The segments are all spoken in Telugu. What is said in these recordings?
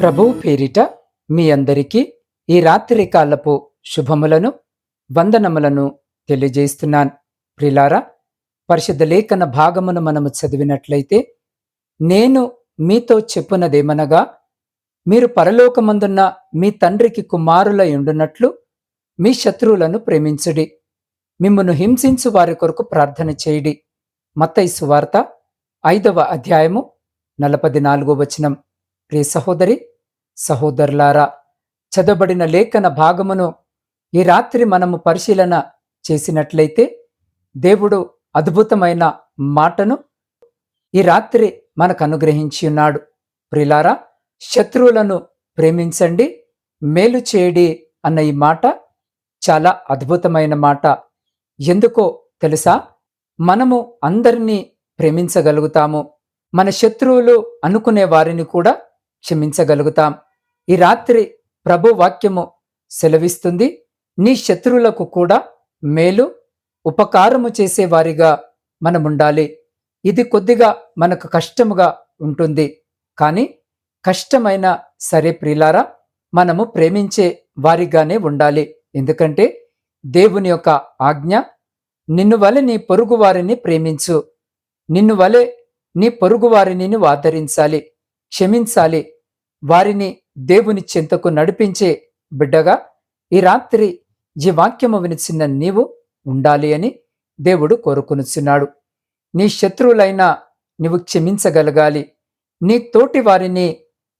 ప్రభువు పేరిట మీ అందరికీ ఈ రాత్రి కాలపు శుభములను వందనములను తెలియజేస్తున్నాను. ప్రిలారా పరిశుద్ధ లేఖన భాగమును మనము చదివినట్లయితే నేను మీతో చెప్పునదేమనగా మీరు పరలోకమందున్న మీ తండ్రికి కుమారుల ఉండునట్లు మీ శత్రువులను ప్రేమించుడి. మిమ్మను హింసించు వారి కొరకు ప్రార్థన చేయుడి. మత్తయి సువార్త ఐదవ అధ్యాయము నలపది నాలుగో వచనం. ప్రియ సహోదరి సహోదరులారా చదవబడిన లేఖన భాగమును ఈ రాత్రి మనము పరిశీలన చేసినట్లయితే దేవుడు అద్భుతమైన మాటను ఈ రాత్రి మనకు అనుగ్రహించి ఉన్నాడు. ప్రిలారా శత్రువులను ప్రేమించండి మేలు చేయడి అన్న ఈ మాట చాలా అద్భుతమైన మాట. ఎందుకో తెలుసా? మనము అందరినీ ప్రేమించగలుగుతాము. మన శత్రువులు అనుకునే వారిని కూడా క్షమించగలుగుతాం. ఈ రాత్రి ప్రభు వాక్యము సెలవిస్తుంది. నీ శత్రువులకు కూడా మేలు ఉపకారము చేసేవారిగా మనముండాలి. ఇది కొద్దిగా మనకు కష్టముగా ఉంటుంది. కానీ కష్టమైన సరే ప్రిలారా మనము ప్రేమించే వారిగానే ఉండాలి. ఎందుకంటే దేవుని యొక్క ఆజ్ఞ నిన్ను వలె నీ పొరుగు వారిని ప్రేమించు. నిన్ను వలె నీ పొరుగు వారిని నువ్వు ఆదరించాలి క్షమించాలి. వారిని దేవుని చింతకు నడిపించే బిడ్డగా ఈ రాత్రి ఈ వాక్యము వినిచిన నీవు ఉండాలి అని దేవుడు కోరుకొనుచున్నాడు. నీ శత్రువులైనా నీవు క్షమించగలగాలి. నీ తోటి వారిని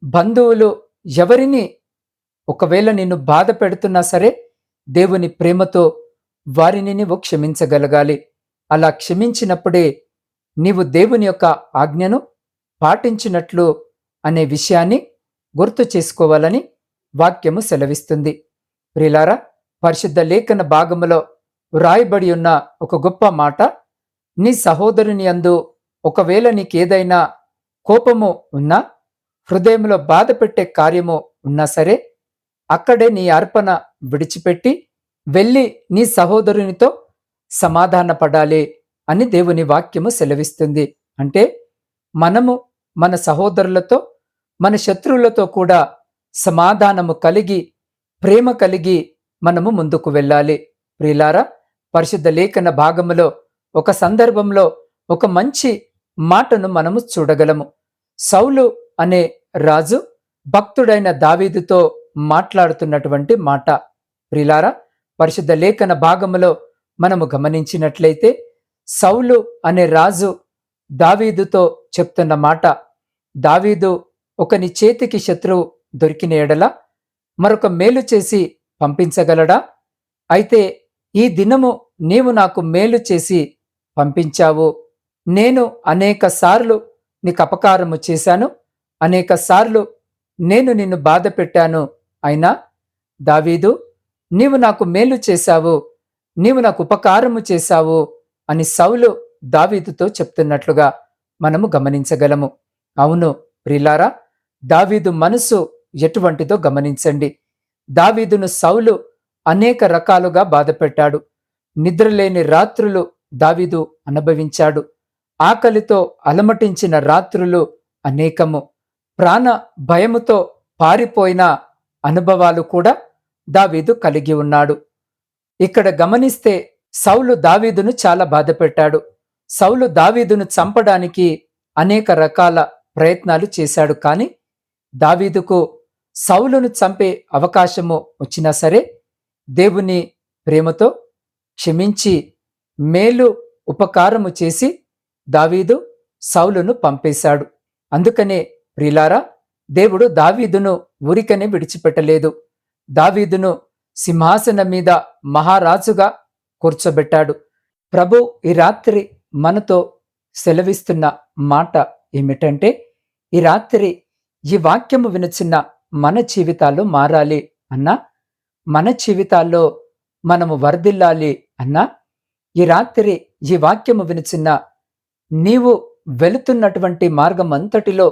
బంధువులు ఎవరిని ఒకవేళ నిన్ను బాధ పెడుతున్నా సరే దేవుని ప్రేమతో వారిని నీవు క్షమించగలగాలి. అలా క్షమించినప్పుడే నీవు దేవుని యొక్క ఆజ్ఞను పాటించినట్లు అనే విషయాన్ని గుర్తు చేసుకోవాలని వాక్యము సెలవిస్తుంది. ప్రిలారా పరిశుద్ధ లేఖన భాగములో వ్రాయబడి ఉన్న ఒక గొప్ప మాట నీ సహోదరుని అందు ఒకవేళ నీకేదైనా కోపము ఉన్నా హృదయంలో బాధ పెట్టే కార్యము ఉన్నా సరే అక్కడే నీ అర్పణ విడిచిపెట్టి వెళ్ళి నీ సహోదరునితో సమాధాన పడాలి అని దేవుని వాక్యము సెలవిస్తుంది. అంటే మనము మన సహోదరులతో మన శత్రువులతో కూడా సమాధానము కలిగి ప్రేమ కలిగి మనము ముందుకు వెళ్ళాలి. ప్రియులారా పరిశుద్ధ లేఖన భాగములో ఒక సందర్భంలో ఒక మంచి మాటను మనము చూడగలము. సౌలు అనే రాజు భక్తుడైన దావీదుతో మాట్లాడుతున్నటువంటి మాట. ప్రిలారా పరిశుద్ధ లేఖన భాగములో మనము గమనించినట్లయితే సౌలు అనే రాజు దావీదుతో చెప్తున్న మాట. దావీదు ఒకని చేతికి శత్రువు దొరికిన ఎడల మరొక మేలు చేసి పంపించగలడా? అయితే ఈ దినము నీవు నాకు మేలు చేసి పంపించావు. నేను అనేక సార్లు నీకు అపకారము చేశాను. అనేక సార్లు నేను నిన్ను బాధ పెట్టాను. అయినా దావీదు నీవు నాకు మేలు చేశావు. నీవు నాకు ఉపకారము చేశావు అని సౌలు దావీదుతో చెప్తున్నట్లుగా మనము గమనించగలము. అవును ప్రిలారా దావీదు మనసు ఎటువంటిదో గమనించండి. దావీదును సౌలు అనేక రకాలుగా బాధపెట్టాడు. నిద్రలేని రాత్రులు దావీదు అనుభవించాడు. ఆకలితో అలమటించిన రాత్రులు అనేకము. ప్రాణ భయముతో పారిపోయిన అనుభవాలు కూడా దావీదు కలిగి ఉన్నాడు. ఇక్కడ గమనిస్తే సౌలు దావీదును చాలా బాధపెట్టాడు. సౌలు దావీదును చంపడానికి అనేక రకాల ప్రయత్నాలు చేశాడు కానీ దావీదుకు సౌలును చంపే అవకాశము వచ్చినా సరే దేవుని ప్రేమతో క్షమించి మేలు ఉపకారము చేసి దావీదు సౌలును పంపేశాడు. అందుకనే ప్రిలారా దేవుడు దావీదును ఊరికనే విడిచిపెట్టలేదు. దావీదును సింహాసనం మీద మహారాజుగా కూర్చోబెట్టాడు. ప్రభు ఈ రాత్రి మనతో సెలవిస్తున్న మాట ఏమిటంటే ఈ రాత్రి ఈ వాక్యము వినుచున్న మన జీవితాల్లో మారాలి అన్నా? మన జీవితాల్లో మనము వర్ధిల్లాలి అన్నా? ఈ రాత్రి ఈ వాక్యము వినుచున్న నీవు వెళుతున్నటువంటి మార్గం అంతటిలో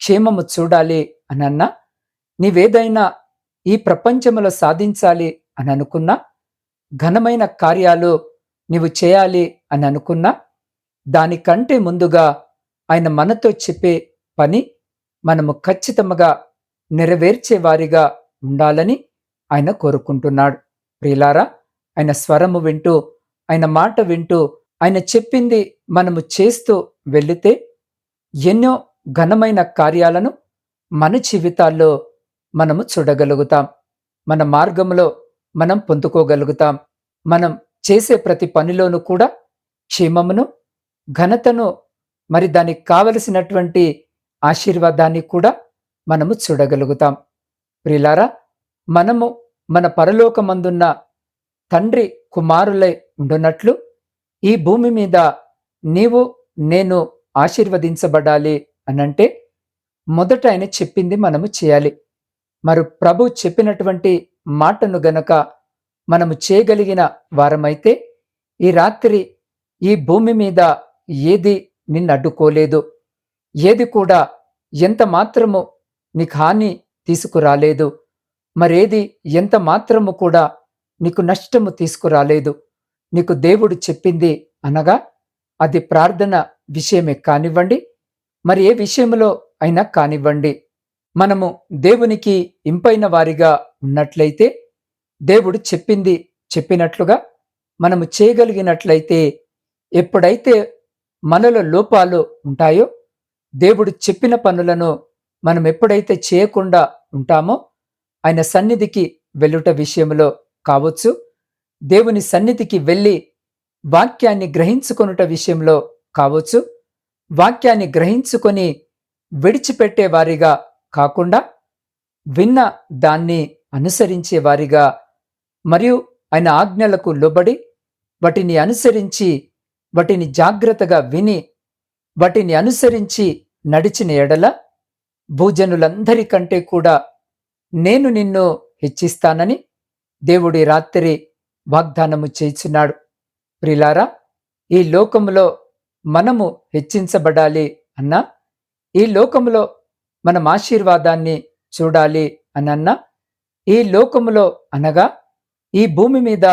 క్షేమము చూడాలి అనన్నా? నీవేదైనా ఈ ప్రపంచములో సాధించాలి అని అనుకున్నా ఘనమైన కార్యాలు నీవు చేయాలి అని అనుకున్నా దానికంటే ముందుగా ఆయన మనతో చెప్పే పని మనము ఖచ్చితంగా నెరవేర్చే వారిగా ఉండాలని ఆయన కోరుకుంటున్నాడు. ప్రియులారా ఆయన స్వరము వింటూ ఆయన మాట వింటూ ఆయన చెప్పింది మనము చేస్తూ వెళితే ఎన్నో ఘనమైన కార్యాలను మన జీవితాల్లో మనము చూడగలుగుతాం. మన మార్గంలో మనం పొందుకోగలుగుతాం. మనం చేసే ప్రతి పనిలోనూ కూడా క్షేమమును ఘనతను మరి దానికి కావలసినటువంటి ఆశీర్వాదాన్ని కూడా మనము చూడగలుగుతాం. ప్రిలారా మనము మన పరలోకమందున్న తండ్రి కుమారులై ఉండున్నట్లు ఈ భూమి మీద నీవు నేను ఆశీర్వదించబడాలి అనంటే మొదట ఆయన చెప్పింది మనము చేయాలి. మరి ప్రభు చెప్పినటువంటి మాటను గనక మనము చేయగలిగిన వారమైతే ఈ రాత్రి ఈ భూమి మీద ఏది నిన్ను అడ్డుకోలేదు ఏది కూడా ఎంత మాత్రము నీకు హాని తీసుకురాలేదు మరేది ఎంత మాత్రము కూడా నీకు నష్టము తీసుకురాలేదు నీకు దేవుడు చెప్పింది అనగా అది ప్రార్థన విషయమే కానివ్వండి మరి ఏ విషయంలో అయినా కానివ్వండి. మనము దేవునికి ఇంపైన వారిగా ఉన్నట్లయితే దేవుడు చెప్పింది చెప్పినట్లుగా మనము చేయగలిగినట్లయితే ఎప్పుడైతే మనలో లోపాలు ఉంటాయో దేవుడు చెప్పిన పనులను మనం ఎప్పుడైతే చేయకుండా ఉంటామో ఆయన సన్నిధికి వెళ్ళుట విషయంలో కావచ్చు. దేవుని సన్నిధికి వెళ్ళి వాక్యాన్ని గ్రహించుకొనుట విషయంలో కావచ్చు. వాక్యాన్ని గ్రహించుకొని విడిచిపెట్టే వారిగా కాకుండా విన్న దాన్ని అనుసరించే వారిగా మరియు ఆయన ఆజ్ఞలకు లోబడి వాటిని అనుసరించి వాటిని జాగ్రత్తగా విని వాటిని అనుసరించి నడిచిన ఎడల భూజనులందరికంటే కూడా నేను నిన్ను హెచ్చిస్తానని దేవుడి రాత్రి వాగ్దానము చేయుచున్నాడు ప్రిలారా ఈ లోకములో మనము హెచ్చించబడాలి అన్నా? ఈ లోకములో మనం ఆశీర్వాదాన్ని చూడాలి అనన్నా? ఈ లోకములో అనగా ఈ భూమి మీద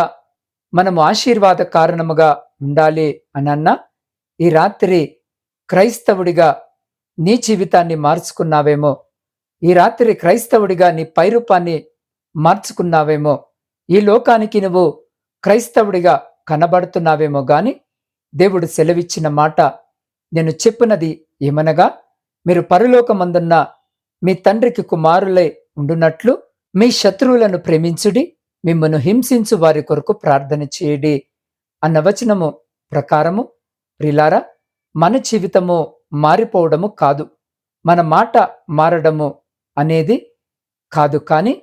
మనము ఆశీర్వాద కారణముగా ఉండాలి అనన్నా? ఈ రాత్రి క్రైస్తవుడిగా నీ జీవితాన్ని మార్చుకున్నావేమో? ఈ రాత్రి క్రైస్తవుడిగా నీ పైరూపాన్ని మార్చుకున్నావేమో? ఈ లోకానికి నువ్వు క్రైస్తవుడిగా కనబడుతున్నావేమో గాని దేవుడు సెలవిచ్చిన మాట నేను చెప్పినది ఏమనగా మీరు పరలోకమందున్న మీ తండ్రికి కుమారులై ఉండునట్లు మీ శత్రువులను ప్రేమించుడి మిమ్మను హింసించు వారి కొరకు ప్రార్థన చేయడి అన్న వచనము ప్రకారము. ప్రిలారా మన జీవితము మారిపోవడము కాదు. మన మాట మారడము అనేది కాదు. కానీ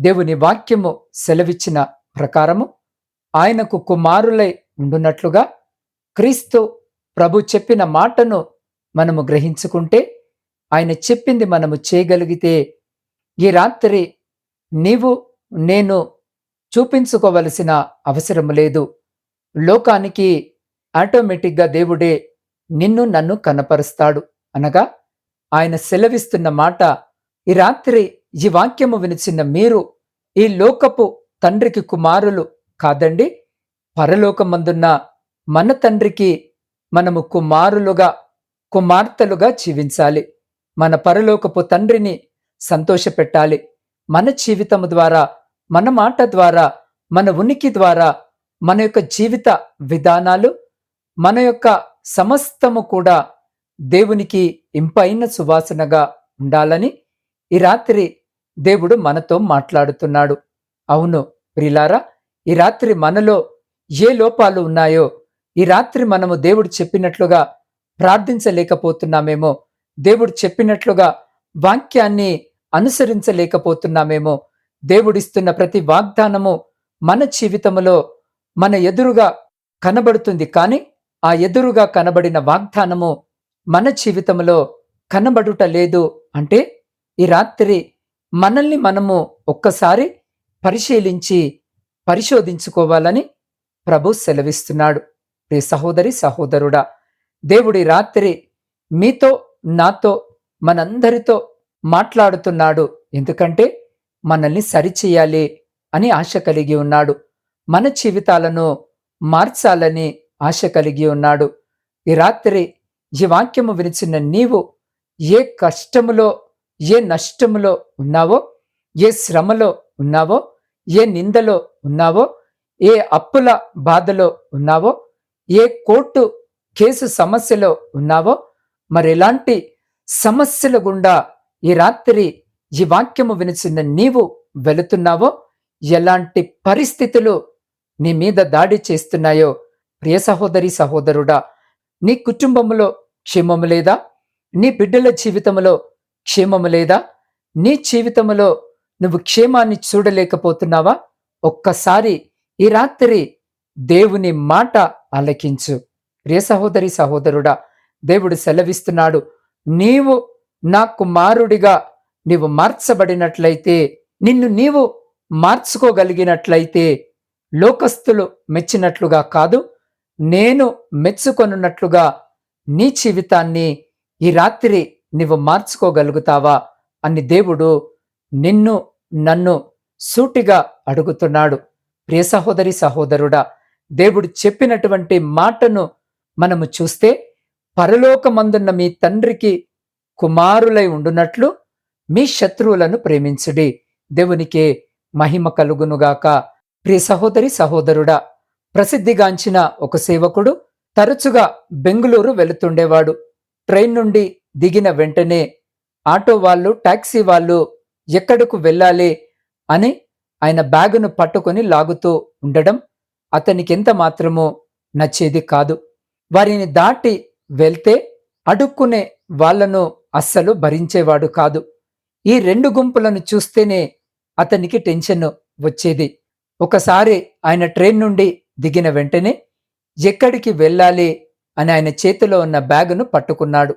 దేవుని వాక్యము సెలవిచ్చిన ప్రకారము ఆయనకు కుమారులై ఉండునట్లుగా క్రీస్తు ప్రభు చెప్పిన మాటను మనము గ్రహించుకుంటే ఆయన చెప్పింది మనము చేయగలిగితే ఈ రాత్రి నీవు నేను చూపించుకోవలసిన అవసరం లేదు. లోకానికి ఆటోమేటిక్గా దేవుడే నిన్ను నన్ను కనపరుస్తాడు. అనగా ఆయన సెలవిస్తున్న మాట ఈ రాత్రి ఈ వాక్యము వినిచిన మీరు ఈ లోకపు తండ్రికి కుమారులు కాదండి. పరలోకమందున్న మన తండ్రికి మనము కుమారులుగా కుమార్తెలుగా జీవించాలి. మన పరలోకపు తండ్రిని సంతోషపెట్టాలి. మన జీవితము ద్వారా మన మాట ద్వారా మన ఉనికి ద్వారా మన యొక్క జీవిత విధానాలు మన యొక్క సమస్తము కూడా దేవునికి ఇంపైన సువాసనగా ఉండాలని ఈ రాత్రి దేవుడు మనతో మాట్లాడుతున్నాడు. అవును ప్రిలారా ఈ రాత్రి మనలో ఏ లోపాలు ఉన్నాయో ఈ రాత్రి మనము దేవుడు చెప్పినట్లుగా ప్రార్థించలేకపోతున్నామేమో దేవుడు చెప్పినట్లుగా వాక్యాన్ని అనుసరించలేకపోతున్నామేమో దేవుడిస్తున్న ప్రతి వాగ్దానము మన జీవితములో మన ఎదురుగా కనబడుతుంది. కానీ ఆ ఎదురుగా కనబడిన వాగ్దానము మన జీవితంలో కనబడుట లేదు అంటే ఈ రాత్రి మనల్ని మనము ఒక్కసారి పరిశీలించి పరిశోధించుకోవాలని ప్రభు సెలవిస్తున్నాడు. ప్రియ సహోదరి సహోదరుడా దేవుడి రాత్రి మీతో నాతో మనందరితో మాట్లాడుతున్నాడు. ఎందుకంటే మనల్ని సరిచేయాలి అని ఆశ కలిగి ఉన్నాడు. మన జీవితాలను మార్చాలని ఆశ కలిగి ఉన్నాడు. ఈ రాత్రి ఈ వాక్యము వినిచిన నీవు ఏ కష్టములో ఏ నష్టములో ఉన్నావో ఏ శ్రమలో ఉన్నావో ఏ నిందలో ఉన్నావో ఏ అప్పుల బాధలో ఉన్నావో ఏ కోర్టు కేసు సమస్యలో ఉన్నావో మరి ఎలాంటి సమస్యల గుండా ఈ రాత్రి ఈ వాక్యము వినిచిన నీవు వెళుతున్నావో ఎలాంటి పరిస్థితులు నీ మీద దాడి చేస్తున్నాయో ప్రియ సహోదరి సహోదరుడా నీ కుటుంబంలో క్షేమము లేదా? నీ బిడ్డల జీవితంలో క్షేమము లేదా? నీ జీవితంలో నువ్వు క్షేమాన్ని చూడలేకపోతున్నావా? ఒక్కసారి ఈ రాత్రి దేవుని మాట ఆలకించు. ప్రియ సహోదరి సహోదరుడా దేవుడు సెలవిస్తున్నాడు నీవు నా కుమారుడిగా నీవు మార్చబడినట్లయితే నిన్ను నీవు మార్చుకోగలిగినట్లయితే లోకస్తులు మెచ్చినట్లుగా కాదు నేను మెచ్చుకొనున్నట్లుగా నీ జీవితాన్ని ఈ రాత్రి నీవు మార్చుకోగలుగుతావా అని దేవుడు నిన్ను నన్ను సూటిగా అడుగుతున్నాడు. ప్రియ సహోదరి సహోదరుడా దేవుడు చెప్పినటువంటి మాటను మనము చూస్తే పరలోకమందున్న మీ తండ్రికి కుమారులై ఉండునట్లు మీ శత్రువులను ప్రేమించుడి. దేవునికే మహిమ కలుగునుగాక. ప్రియ సహోదరి సహోదరుడా ప్రసిద్ధిగాంచిన ఒక సేవకుడు తరచుగా బెంగుళూరు వెళుతుండేవాడు. ట్రైన్ నుండి దిగిన వెంటనే ఆటో వాళ్ళు టాక్సీ వాళ్ళు ఎక్కడకు వెళ్ళాలి అని ఆయన బ్యాగును పట్టుకొని లాగుతూ ఉండడం అతనికి ఎంత మాత్రమో నచ్చేది కాదు. వారిని దాటి వెళ్తే అడుక్కునే వాళ్ళను అస్సలు భరించేవాడు కాదు. ఈ రెండు గుంపులను చూస్తేనే అతనికి టెన్షన్ వచ్చేది. ఒకసారి ఆయన ట్రైన్ నుండి దిగిన వెంటనే ఎక్కడికి వెళ్ళాలి అని ఆయన చేతిలో ఉన్న బ్యాగును పట్టుకున్నాడు.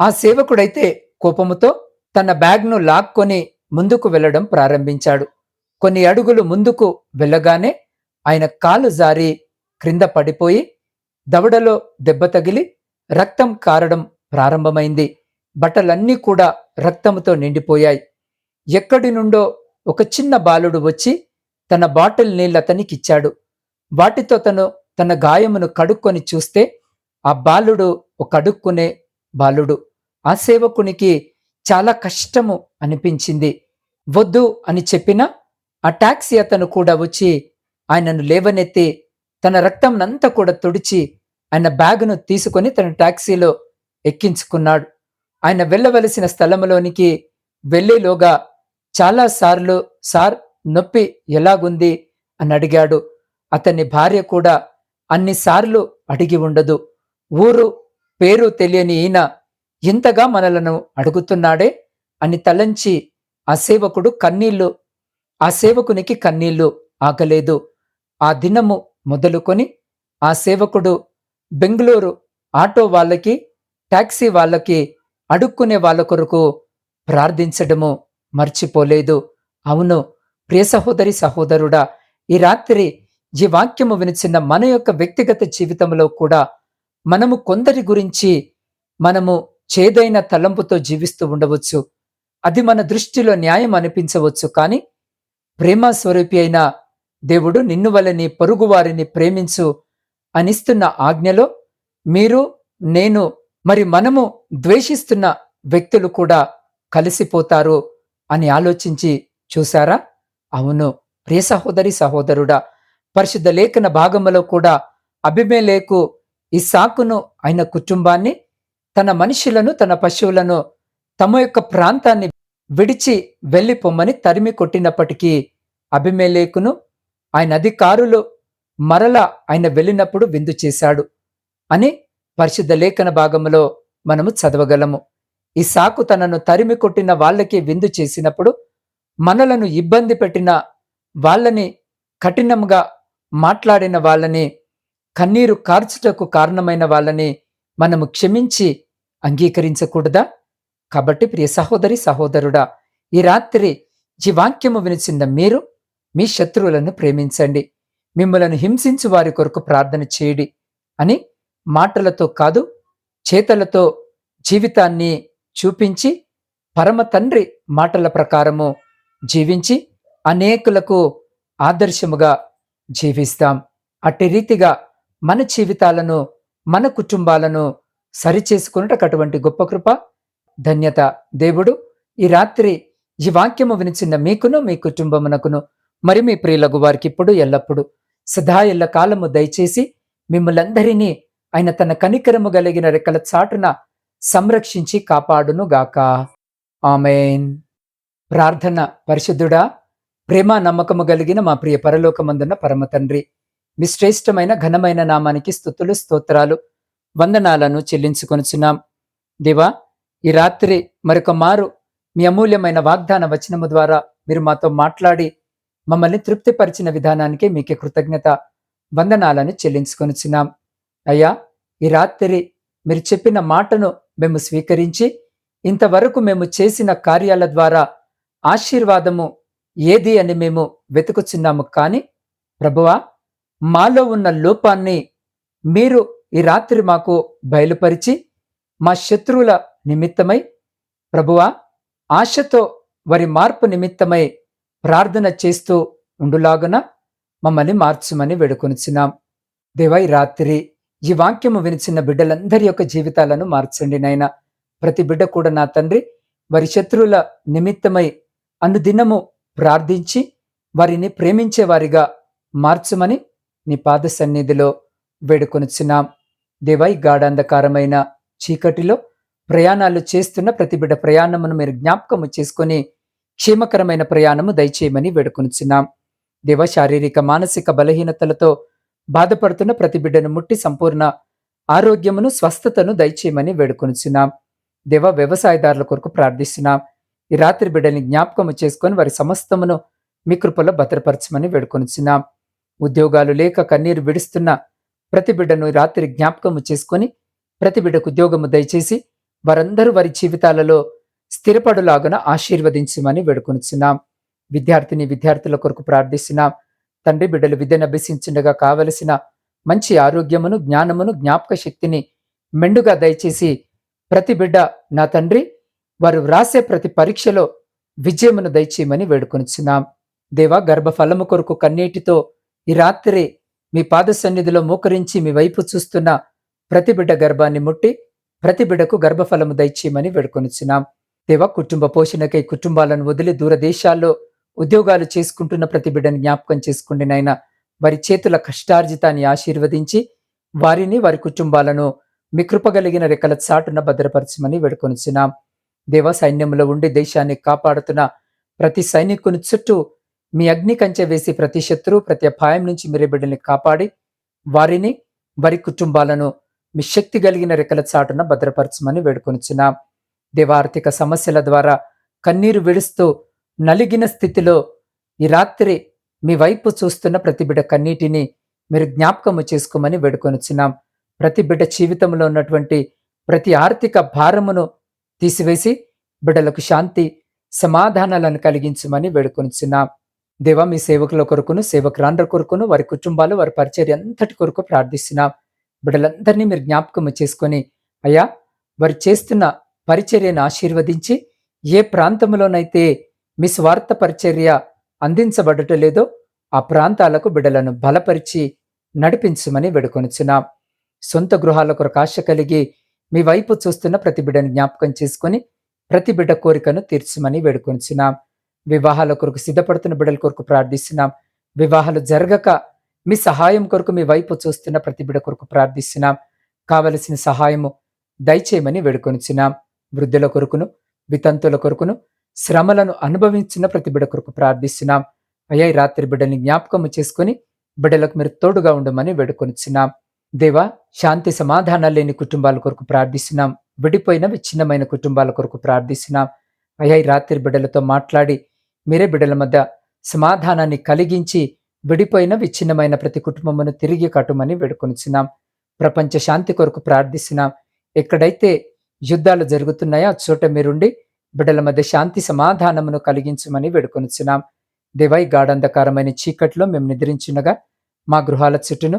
ఆ సేవకుడైతే కోపముతో తన బ్యాగ్ను లాక్కొని ముందుకు వెళ్ళడం ప్రారంభించాడు. కొన్ని అడుగులు ముందుకు వెళ్ళగానే ఆయన కాలు జారి క్రింద పడిపోయి దవడలో దెబ్బ తగిలి రక్తం కారడం ప్రారంభమైంది. బట్టలన్నీ కూడా రక్తముతో నిండిపోయాయి. ఎక్కడి నుండో ఒక చిన్న బాలుడు వచ్చి తన బాటిల్ నీళ్ళతనికిచ్చాడు. వాటితో తను తన గాయమును కడుక్కొని చూస్తే ఆ బాలుడు ఒక అడుక్కునే బాలుడు. ఆ సేవకునికి చాలా కష్టము అనిపించింది. వద్దు అని చెప్పినా ఆ టాక్సీ అతను కూడా వచ్చి ఆయనను లేవనెత్తి తన రక్తంనంతా కూడా తుడిచి ఆయన బ్యాగును తీసుకొని తన టాక్సీలో ఎక్కించుకున్నాడు. ఆయన వెళ్ళవలసిన స్థలంలోనికి వెళ్ళేలోగా చాలాసార్లు సార్ నొప్పి ఎలాగుంది? అని అడిగాడు. అతని భార్య కూడా అన్నిసార్లు అడిగి ఉండదు. ఊరు పేరు తెలియని ఈయన ఇంతగా మనలను అడుగుతున్నాడే? అని తలంచి ఆ సేవకుడు కన్నీళ్ళు ఆ సేవకునికి కన్నీళ్ళు ఆగలేదు. ఆ దినము మొదలుకొని ఆ సేవకుడు బెంగళూరు ఆటో వాళ్ళకి టాక్సీ వాళ్ళకి అడుక్కునే వాళ్ళ కొరకు ప్రార్థించడము మర్చిపోలేదు. అవును ప్రియ సహోదరి సహోదరుడా ఈ రాత్రి ఈ వాక్యము వినిచిన మన యొక్క వ్యక్తిగత జీవితంలో కూడా మనము కొందరి గురించి మనము చేదైన తలంపుతో జీవిస్తూ ఉండవచ్చు. అది మన దృష్టిలో న్యాయం అనిపించవచ్చు. కానీ ప్రేమ స్వరూపి అయిన దేవుడు నిన్ను వలని పొరుగువారిని ప్రేమించు అనిస్తున్న ఆజ్ఞలో మీరు నేను మరి మనము ద్వేషిస్తున్న వ్యక్తులు కూడా కలిసిపోతారు అని ఆలోచించి చూశారా? అవును. ప్రియ సహోదరి సహోదరుడా పరిశుద్ధ లేఖన భాగములో కూడా అభిమేలేకు ఈ సాకును ఆయన కుటుంబాన్ని తన మనుషులను తన పశువులను తమ యొక్క ప్రాంతాన్ని విడిచి వెళ్ళిపోమ్మని తరిమి కొట్టినప్పటికీ అభిమేలేకును ఆయన అధికారులు మరల ఆయన వెళ్ళినప్పుడు విందు చేశాడు అని పరిశుద్ధ లేఖన భాగంలో మనము చదవగలము. ఈ సాకు తనను తరిమి కొట్టిన వాళ్ళకి విందు చేసినప్పుడు మనలను ఇబ్బంది పెట్టిన వాళ్ళని కఠినంగా మాట్లాడిన వాళ్ళని కన్నీరు కార్చుటకు కారణమైన వాళ్ళని మనము క్షమించి అంగీకరించకూడదా? కాబట్టి ప్రియ సహోదరి సహోదరుడా ఈ రాత్రి ఈ వాక్యము వినిచిన మీరు మీ శత్రువులను ప్రేమించండి. మిమ్మలను హింసించు వారి కొరకు ప్రార్థన చేయడి అని మాటలతో కాదు చేతలతో జీవితాన్ని చూపించి పరమ తండ్రి మాటల ప్రకారము జీవించి అనేకులకు ఆదర్శముగా జీవిస్తాం. అట్టి రీతిగా మన జీవితాలను మన కుటుంబాలను సరిచేసుకున్నట్టు అటువంటి గొప్ప కృప ధన్యత దేవుడు. ఈ రాత్రి ఈ వాక్యము వినిచిన్న మీకును మీ కుటుంబమునకును మరి మీ ప్రియులకు వారికి ఇప్పుడు ఎల్లప్పుడు సదా ఎల్ల కాలము దయచేసి మిమ్మలందరినీ ఆయన తన కనికరము కలిగిన రెక్కల చాటున సంరక్షించి కాపాడును గాక ఆమెన్. ప్రార్థన పరిశుద్ధుడా ప్రేమ నమ్మకము కలిగిన మా ప్రియ పరలోకమందున్న పరమ తండ్రి. మీ శ్రేష్టమైన ఘనమైన నామానికి స్థుతులు స్తోత్రాలు వందనాలను చెల్లించుకొనుచున్నాం. దేవా ఈ రాత్రి మరొక మారు మీ అమూల్యమైన వాగ్దాన వచనము ద్వారా మీరు మాతో మాట్లాడి మమ్మల్ని తృప్తిపరిచిన విధానానికి మీకే కృతజ్ఞత వందనాలను చెల్లించుకొనిచున్నాం. అయ్యా ఈ రాత్రి మీరు చెప్పిన మాటను మేము స్వీకరించి ఇంతవరకు మేము చేసిన కార్యాల ద్వారా ఆశీర్వాదము ఏది అని మేము వెతుకుచున్నాము. కానీ ప్రభువా మాలో ఉన్న లోపాన్ని మీరు ఈ రాత్రి మాకు బయలుపరిచి మా శత్రువుల నిమిత్తమై ప్రభువా ఆశతో వారి మార్పు నిమిత్తమై ప్రార్థన చేస్తూ ఉండులాగున మమ్మల్ని మార్చుమని వేడుకొనిచున్నాం. దేవై రాత్రి ఈ వాక్యము వినిచిన బిడ్డలందరి యొక్క జీవితాలను మార్చండి నాయన. ప్రతి బిడ్డ కూడా నా తండ్రి వారి శత్రువుల నిమిత్తమై అనుదినము ప్రార్థించి వారిని ప్రేమించేవారిగా మార్చమని నీ పాద సన్నిధిలో వేడుకొనిచున్నాం. దేవై గాఢాంధకారమైన చీకటిలో ప్రయాణాలు చేస్తున్న ప్రతి బిడ్డ ప్రయాణమును మీరు జ్ఞాపకము చేసుకొని క్షేమకరమైన ప్రయాణము దయచేయమని వేడుకొనిచున్నాం. దేవ శారీరక మానసిక బలహీనతలతో బాధపడుతున్న ప్రతి బిడ్డను ముట్టి సంపూర్ణ ఆరోగ్యమును స్వస్థతను దయచేయమని వేడుకొనిచున్నాం. దేవ వ్యవసాయదారుల కొరకు ప్రార్థిస్తున్నాం. ఈ రాత్రి బిడ్డని జ్ఞాపకము చేసుకొని వారి సమస్తమును మీ కృపలో భద్రపరచమని వేడుకొనిచున్నాం. ఉద్యోగాలు లేక కన్నీరు విడుస్తున్న ప్రతి బిడ్డను ఈ రాత్రి జ్ఞాపకము చేసుకొని ప్రతి బిడ్డకు ఉద్యోగము దయచేసి వారందరూ వారి జీవితాలలో స్థిరపడులాగున ఆశీర్వదించమని వేడుకొనిచున్నాం. విద్యార్థిని విద్యార్థుల కొరకు ప్రార్థిస్తున్నాం. తండ్రి బిడ్డలు విద్యను అభ్యసించుండగా కావలసిన మంచి ఆరోగ్యమును జ్ఞానమును జ్ఞాపక శక్తిని మెండుగా దయచేసి ప్రతి బిడ్డ నా తండ్రి వారు వ్రాసే ప్రతి పరీక్షలో విజయమును దయచేయమని వేడుకొనిచున్నాం. దేవా గర్భఫలము కొరకు కన్నీటితో ఈ రాత్రి మీ పాద సన్నిధిలో మోకరించి మీ వైపు చూస్తున్న ప్రతి బిడ్డ గర్భాన్ని ముట్టి ప్రతి బిడ్డకు గర్భఫలము దయచేయమని వేడుకొనిచున్నాం. దేవా కుటుంబ పోషణకై కుటుంబాలను వదిలి దూరదేశాల్లో ఉద్యోగాలు చేసుకుంటున్న ప్రతి బిడ్డని జ్ఞాపకం చేసుకోండి నాయన. వారి చేతుల కష్టార్జితాన్ని ఆశీర్వదించి వారిని వారి కుటుంబాలను మీ కృపగలిగిన రెక్కల చాటున భద్రపరచమని వేడుకొనిచున్నాం. దేవ సైన్యంలో ఉండి దేశాన్ని కాపాడుతున్న ప్రతి సైనికుని చుట్టూ మీ అగ్ని కంచె వేసి ప్రతి శత్రువు ప్రతి అపాయం నుంచి మీరే బిడ్డల్ని కాపాడి వారిని వారి కుటుంబాలను మీ శక్తి కలిగిన రెక్కల చాటున భద్రపరచమని వేడుకొనిచున్నాం. దేవార్థిక సమస్యల ద్వారా కన్నీరు విడుస్తూ నలిగిన స్థితిలో ఈ రాత్రి మీ వైపు చూస్తున్న ప్రతి బిడ్డ కన్నీటిని మీరు జ్ఞాపకము చేసుకోమని వేడుకొనిచున్నాం. ప్రతి బిడ్డ జీవితంలో ఉన్నటువంటి ప్రతి ఆర్థిక భారమును తీసివేసి బిడ్డలకు శాంతి సమాధానాలను కలిగించమని వేడుకొనిచున్నాం. దేవ మీ సేవకుల కొరకును సేవకురాండ్ర కొరకును వారి కుటుంబాలు వారి పరిచర్య అంతటి కొరకు ప్రార్థిస్తున్నాం. బిడ్డలందరినీ మీరు జ్ఞాపకం చేసుకొని అయ్యా వారు చేస్తున్న పరిచర్యను ఆశీర్వదించి ఏ ప్రాంతంలోనైతే మీ స్వార్థ పరిచర్య అందించబడటం లేదో ఆ ప్రాంతాలకు బిడ్డలను బలపరిచి నడిపించమని వేడుకొనిచున్నాం. సొంత గృహాల కొరకు ఆశ కలిగి మీ వైపు చూస్తున్న ప్రతి బిడ్డను జ్ఞాపకం చేసుకొని ప్రతి బిడ్డ కోరికను తీర్చమని వేడుకొనిచున్నాం వివాహాల కొరకు సిద్ధపడుతున్న బిడ్డల కొరకు ప్రార్థిస్తున్నాం. వివాహాలు జరగక మీ సహాయం కొరకు మీ వైపు చూస్తున్న ప్రతి బిడ్డ కొరకు ప్రార్థిస్తున్నాం. కావలసిన సహాయము దయచేయమని వేడుకొనిచున్నాం వృద్ధుల కొరకును వితంతుల కొరకును శ్రమలను అనుభవించిన ప్రతి బిడ్డ కొరకు ప్రార్థిస్తున్నాం. అయ్యా రాత్రి బిడ్డల్ని జ్ఞాపకము చేసుకుని బిడ్డలకు మీరు తోడుగా ఉండమని వేడుకొనిచున్నాం దేవా శాంతి సమాధానాలు లేని కుటుంబాల కొరకు ప్రార్థిస్తున్నాం. విడిపోయిన విచ్ఛిన్నమైన కుటుంబాల కొరకు ప్రార్థిస్తున్నాం. అయ్యా ఈ రాత్రి బిడ్డలతో మాట్లాడి మీరే బిడ్డల మధ్య సమాధానాన్ని కలిగించి విడిపోయిన విచ్ఛిన్నమైన ప్రతి కుటుంబమును తిరిగి కట్టుమని వేడుకొనిచున్నాం. ప్రపంచ శాంతి కొరకు ప్రార్థిస్తున్నాం. ఎక్కడైతే యుద్ధాలు జరుగుతున్నాయో ఆ చోట మీరుండి బిడ్డల మధ్య శాంతి సమాధానమును కలిగించమని వేడుకొనిచున్నాం. దేవై గాఢంధకారమైన చీకట్లో మేము నిద్రించినగా మా గృహాల చుట్టూను